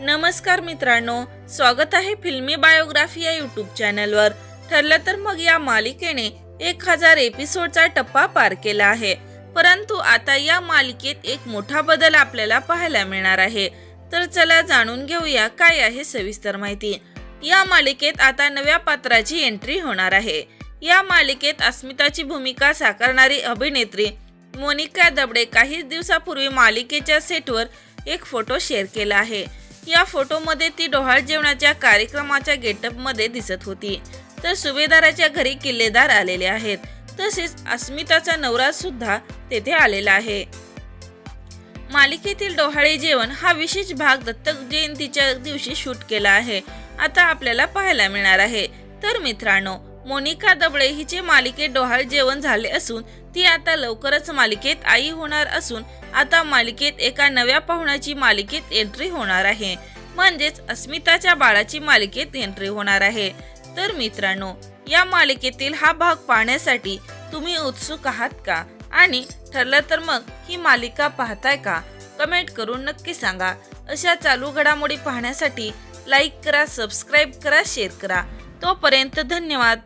नमस्कार मित्रांनो स्वागत आहे फिल्मी बायोग्राफी या युट्यूब चॅनलवर. ठरलं तर मग या मालिकेने एक हजार एपिसोडचा टप्पा पार केला आहे. परंतु आता या मालिकेत एक मोठा बदल आपल्याला पाहायला मिळणार आहे. तर चला जाणून घेऊया काय आहे सविस्तर माहिती. या मालिकेत आता नव्या पात्राची एंट्री होणार आहे. या मालिकेत अस्मिताची भूमिका साकारणारी अभिनेत्री मोनिका दबडे काही दिवसापूर्वी मालिकेच्या सेटवर एक फोटो शेअर केला आहे. या फोटोमध्ये ती डोहाळ जेवणाच्या कार्यक्रमाच्या गेटअपमध्ये दिसत होती. तर सुभेदाराच्या घरी किल्लेदार आलेले आहेत. तसेच अस्मिताचा नवरा सुद्धा तेथे आलेला आहे. मालिकेतील डोहाळे जेवण हा विशेष भाग दत्तक जयंतीच्या दिवशी शूट केला आहे. आता आपल्याला पाहायला मिळणार आहे. तर मित्रांनो मोनिका दबळे हिचे मालिकेत डोहाळ जेवण झाले असून ती आता लवकरच मालिकेत आई होणार असून आता मालिकेत एका नव्या पाहुण्याची मालिकेत एंट्री होणार आहे. म्हणजेच अस्मिताच्या बाळाची मालिकेत एंट्री होणार आहे. तर मित्रांनो या मालिकेतील हा भाग पाहण्यासाठी तुम्ही उत्सुक आहात का? आणि ठरलं तर मग ही मालिका पाहताय का? कमेंट करून नक्की सांगा. अशा चालू घडामोडी पाहण्यासाठी लाईक करा सबस्क्राईब करा शेअर करा. तोपर्यंत धन्यवाद.